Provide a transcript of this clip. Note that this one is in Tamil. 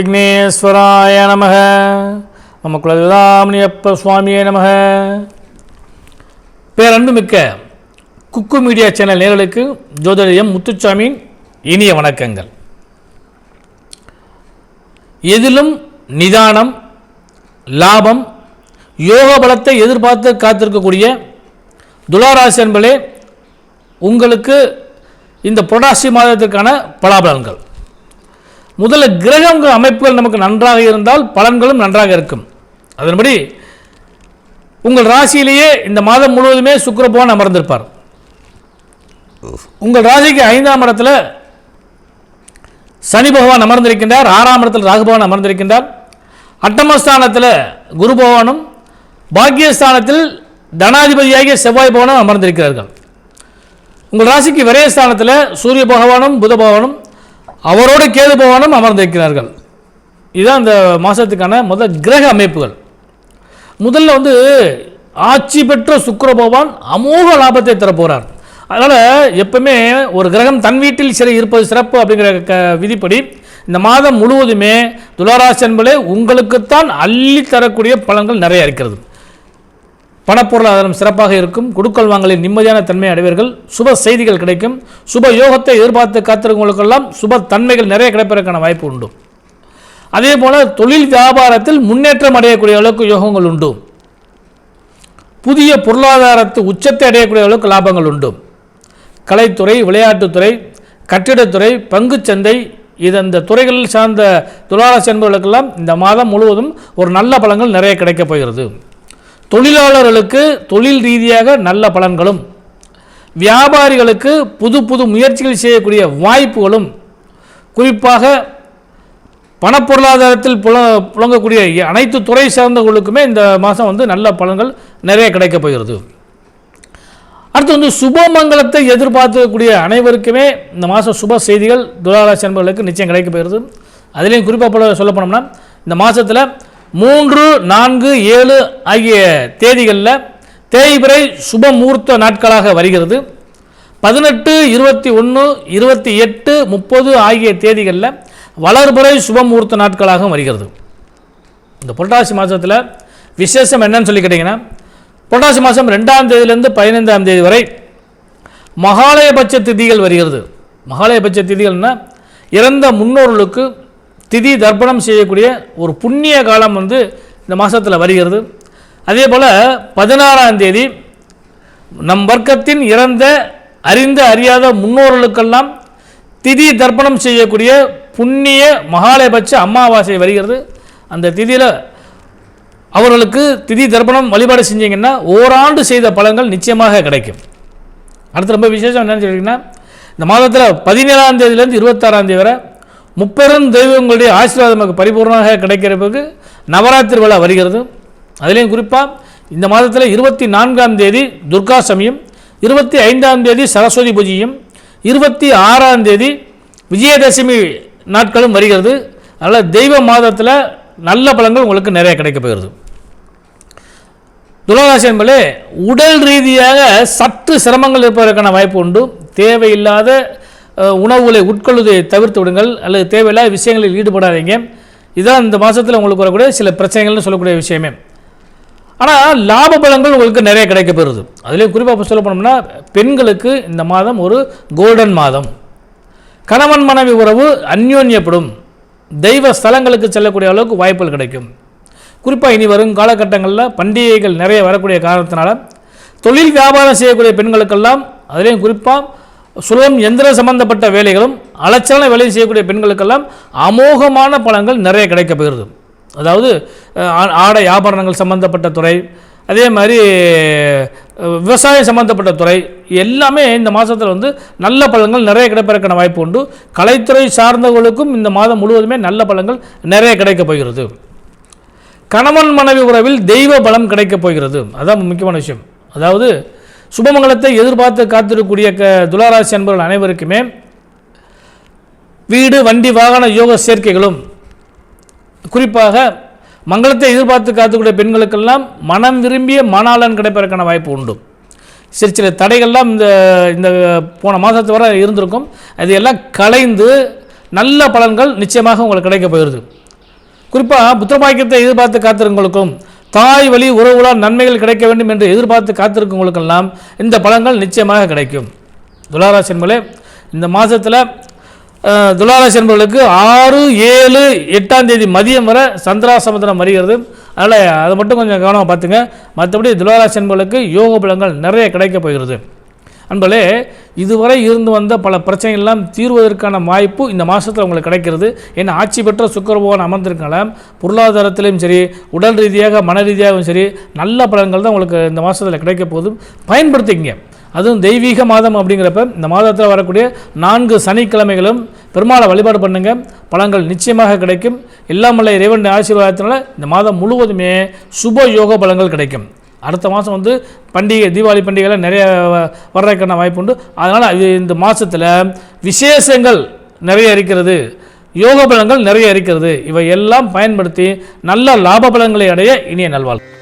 விக்னேஸ்வராய நமக. நம்ம குலதாமணியப்ப சுவாமியே நமக. பேரன்புமிக்க குக்கு மீடியா சேனல் நேர்களுக்கு ஜோதிடம் முத்துச்சாமியின் இனிய வணக்கங்கள். எதிலும் நிதானம் லாபம் யோக பலத்தை எதிர்பார்த்து காத்திருக்கக்கூடிய துளாராசி என்பதே உங்களுக்கு இந்த புரட்டாசி மாதத்திற்கான பலாபலன்கள். முதல்ல கிரகங்கள் அமைப்புகள் நமக்கு நன்றாக இருந்தால் பலன்களும் நன்றாக இருக்கும். அதன்படி உங்கள் ராசியிலேயே இந்த மாதம் முழுவதுமே சுக்கரபவான் அமர்ந்திருப்பார். உங்கள் ராசிக்கு ஐந்தாம் இடத்துல சனி பகவான் அமர்ந்திருக்கின்றார் ஆறாம் இடத்தில் ராகு பகவான் அமர்ந்திருக்கின்றார். அட்டமஸ்தானத்தில் குரு பகவானும் பாக்கியஸ்தானத்தில் தனாதிபதியாகிய செவ்வாய் பகவானும் அமர்ந்திருக்கிறார்கள். உங்கள் ராசிக்கு விரயஸ்தானத்தில் சூரிய பகவானும் புத பகவானும் அவரோடு கேது பகவானும் அமர்ந்திருக்கிறார்கள். இதுதான் இந்த மாதத்துக்கான முதல் கிரக அமைப்புகள். முதல்ல வந்து ஆட்சி பெற்ற சுக்கர பகவான் அமோக லாபத்தை தரப்போகிறார் அதனால் எப்பவுமே ஒரு கிரகம் தன் வீட்டில் சிறை இருப்பது சிறப்பு அப்படிங்கிற க விதிப்படி இந்த மாதம் முழுவதுமே துளாராசி என்பதே உங்களுக்குத்தான் அள்ளி தரக்கூடிய பலன்கள் நிறைய இருக்கிறது. பணப்பொருளாதாரம் சிறப்பாக இருக்கும். கொடுக்கல் வாங்கலில் நிம்மதியான தன்மை அடைவீர்கள். சுப செய்திகள் கிடைக்கும். சுப யோகத்தை எதிர்பார்த்து காத்திருக்கவங்களுக்கெல்லாம் சுப தன்மைகள் நிறைய கிடைப்பதற்கான வாய்ப்பு உண்டு. அதே போல தொழில் வியாபாரத்தில் முன்னேற்றம் அடையக்கூடிய அளவுக்கு யோகங்கள் உண்டு. புதிய பொருளாதாரத்து உச்சத்தை அடையக்கூடிய அளவுக்கு லாபங்கள் உண்டு. கலைத்துறை விளையாட்டுத்துறை கட்டிடத்துறை பங்குச்சந்தை இது அந்த துறைகளில் சார்ந்த துளாராசி என்பவர்களுக்கெல்லாம் இந்த மாதம் முழுவதும் ஒரு நல்ல பலங்கள் நிறைய கிடைக்கப் போகிறது. தொழிலாளர்களுக்கு தொழில் ரீதியாக நல்ல பலன்களும் வியாபாரிகளுக்கு புது புது முயற்சிகள் செய்யக்கூடிய வாய்ப்புகளும் குறிப்பாக பணப்பொருளாதாரத்தில் புல புழங்கக்கூடிய அனைத்து துறை சார்ந்தவர்களுக்குமே இந்த மாதம் வந்து நல்ல பலன்கள் நிறைய கிடைக்கப் போகிறது. அடுத்து வந்து சுபமங்கலத்தை எதிர்பார்க்கக்கூடிய அனைவருக்குமே இந்த மாதம் சுப செய்திகள் துளாராசி என்பவர்களுக்கு நிச்சயம் கிடைக்கப் போகிறது. அதுலேயும் குறிப்பாக சொல்ல போனோம்னா இந்த மாதத்தில் மூன்று நான்கு ஏழு ஆகிய தேதிகளில் தேய்பிறை சுப முகூர்த்த நாட்களாக வருகிறது. பதினெட்டு இருபத்தி ஒன்று இருபத்தி எட்டு முப்பது ஆகிய தேதிகளில் வளர்புறை சுப முகூர்த்த நாட்களாகவும் வருகிறது. இந்த புரட்டாசி மாதத்தில் விசேஷம் என்னன்னு சொல்லி கேட்டிங்கன்னா புரட்டாசி மாதம் ரெண்டாம் தேதியிலேருந்து பதினைந்தாம் தேதி வரை மகாலயபட்ச திதிகள் வருகிறது. மகாலயபட்ச திதிகள்னால் இறந்த முன்னோர்களுக்கு திதி தர்ப்பணம் செய்யக்கூடிய ஒரு புண்ணிய காலம் வந்து இந்த மாதத்தில் வருகிறது. அதே போல் பதினாறாம் தேதி நம் வர்க்கத்தின் இறந்த அறிந்த அறியாத முன்னோர்களுக்கெல்லாம் திதி தர்ப்பணம் செய்யக்கூடிய புண்ணிய மகாலயபட்ச அமாவாசை வருகிறது. அந்த திதியில் அவர்களுக்கு திதி தர்ப்பணம் வழிபாடு செஞ்சீங்கன்னா ஓராண்டு செய்த பலன்கள் நிச்சயமாக கிடைக்கும். அடுத்து ரொம்ப விசேஷம் என்னன்னு சொல்லிங்கன்னா இந்த மாதத்தில் பதினேழாம் தேதியிலேருந்து இருபத்தாறாம் தேதி வரை முப்பெரும் தெய்வங்களுடைய ஆசீர்வாதம் நமக்கு பரிபூர்ணமாக கிடைக்கிறதுக்கு நவராத்திரி விழா வருகிறது. அதுலேயும் குறிப்பாக இந்த மாதத்தில் இருபத்தி நான்காம் தேதி துர்கா சமயம் இருபத்தி ஐந்தாம் தேதி சரஸ்வதி பூஜையும் இருபத்தி ஆறாம் தேதி விஜயதசமி நாட்களும் வருகிறது. அதனால் தெய்வ மாதத்தில் நல்ல பழங்கள் உங்களுக்கு நிறைய கிடைக்க போகிறது. துளராசி என்பதே உடல் ரீதியாக சற்று சிரமங்கள் இருப்பதற்கான வாய்ப்பு உண்டு. தேவையில்லாத உணவுகளை உட்கொள்வதை தவிர்த்து விடுங்கள் அல்லது தேவையில்லாத விஷயங்களில் ஈடுபடாதீங்க. இதுதான் இந்த மாதத்தில் உங்களுக்கு வரக்கூடிய சில பிரச்சனைகள்னு சொல்லக்கூடிய விஷயமே. ஆனால் லாப பலங்கள் உங்களுக்கு நிறைய கிடைக்க பெறுது. அதுலேயும் குறிப்பாக சொல்ல போனோம்னா பெண்களுக்கு இந்த மாதம் ஒரு கோல்டன் மாதம். கணவன் மனைவி உறவு அந்யோன்யப்படும். தெய்வ ஸ்தலங்களுக்கு செல்லக்கூடிய அளவுக்கு வாய்ப்புகள் கிடைக்கும். குறிப்பாக இனி வரும் காலகட்டங்களில் பண்டிகைகள் நிறைய வரக்கூடிய காரணத்தினால தொழில் வியாபாரம் செய்யக்கூடிய பெண்களுக்கெல்லாம் அதிலையும் குறிப்பாக சுலபம் எந்திர சம்பந்தப்பட்ட வேலைகளும் அலைச்சலான வேலை செய்யக்கூடிய பெண்களுக்கெல்லாம் அமோகமான பலன்கள் நிறைய கிடைக்கப்படுகிறது அதாவது ஆ- ஆடை ஆபரணங்கள் சம்பந்தப்பட்ட துறை அதே மாதிரி விவசாயம் சம்பந்தப்பட்ட துறை எல்லாமே இந்த மாதத்தில் வந்து நல்ல பலன்கள் நிறைய கிடைப்பதற்கான வாய்ப்பு உண்டு. கலைத்துறை சார்ந்தவர்களுக்கும் இந்த மாதம் முழுவதுமே நல்ல பலன்கள் நிறைய கிடைக்கப் போகிறது. கணவன் மனைவி உறவில் தெய்வ பலம் கிடைக்கப் போகிறது. அதான் முக்கியமான விஷயம். அதாவது சுபமங்கலத்தை எதிர்பார்த்து காத்திருக்கக்கூடிய க துளாராசி அன்பர்கள் அனைவருக்குமே வீடு வண்டி வாகன யோக சேர்க்கைகளும் குறிப்பாக மங்களத்தை எதிர்பார்த்து காத்துக்கூடிய பெண்களுக்கெல்லாம் மனம் விரும்பிய மணாளன் கிடைப்பதற்கான வாய்ப்பு உண்டு. சிறு சில தடைகள்லாம் இந்த இந்த போன மாதத்து வரை இருந்திருக்கும். அது எல்லாம் கலைந்து நல்ல பலன்கள் நிச்சயமாக உங்களுக்கு கிடைக்க போயிடுது குறிப்பாக புத்திரபாக்கியத்தை எதிர்பார்த்து காத்திருங்களுக்கும் தாய் வழி உறவுகளால் நன்மைகள் கிடைக்க வேண்டும் என்று எதிர்பார்த்து காத்திருக்கவங்களுக்கெல்லாம் இந்த பலன்கள் நிச்சயமாக கிடைக்கும். துளாராசி என்பதே இந்த மாதத்தில் துளாராசி என்பவர்களுக்கு ஆறு ஏழு எட்டாம் தேதி மதியம் வரை சந்திராசமுத்திரம் வருகிறது. அதனால் அதை மட்டும் கொஞ்சம் கவனமாக பார்த்துங்க. மற்றபடி துளாராசி என்பவர்களுக்கு யோக பலன்கள் நிறைய கிடைக்கப் போகிறது. அன்பளே இதுவரை இருந்து வந்த பல பிரச்சனைகள்லாம் தீர்வதற்கான வாய்ப்பு இந்த மாதத்தில் உங்களுக்கு கிடைக்கிறது. ஏன்னா ஆட்சி பெற்ற சுக்கர அமர்ந்திருக்கலாம் அமர்ந்திருக்கனால பொருளாதாரத்திலையும் சரி உடல் ரீதியாக மன ரீதியாகவும் சரி நல்ல பலன்கள் தான் உங்களுக்கு இந்த மாதத்தில் கிடைக்க போதும் பயன்படுத்திக்கங்க. அதுவும் தெய்வீக மாதம் அப்படிங்கிறப்ப இந்த மாதத்தில் வரக்கூடிய நான்கு சனிக்கிழமைகளும் பெருமாளை வழிபாடு பண்ணுங்க. பழங்கள் நிச்சயமாக கிடைக்கும். எல்லாமல்ல இறைவன் ஆசீர்வாதத்தினால இந்த மாதம் முழுவதுமே சுப யோக பலங்கள் கிடைக்கும். அடுத்த மாதம் வந்து பண்டிகை தீபாவளி பண்டிகைலாம் நிறைய வ- வர்றதுக்கான வாய்ப்பு உண்டு. அதனால் இந்த மாதத்தில் விசேஷங்கள் நிறைய இருக்கிறது. யோக பலங்கள் நிறைய இருக்கிறது. இவை எல்லாம் பயன்படுத்தி நல்ல லாப பலங்களை அடைய இனிய நல்வாழ்வு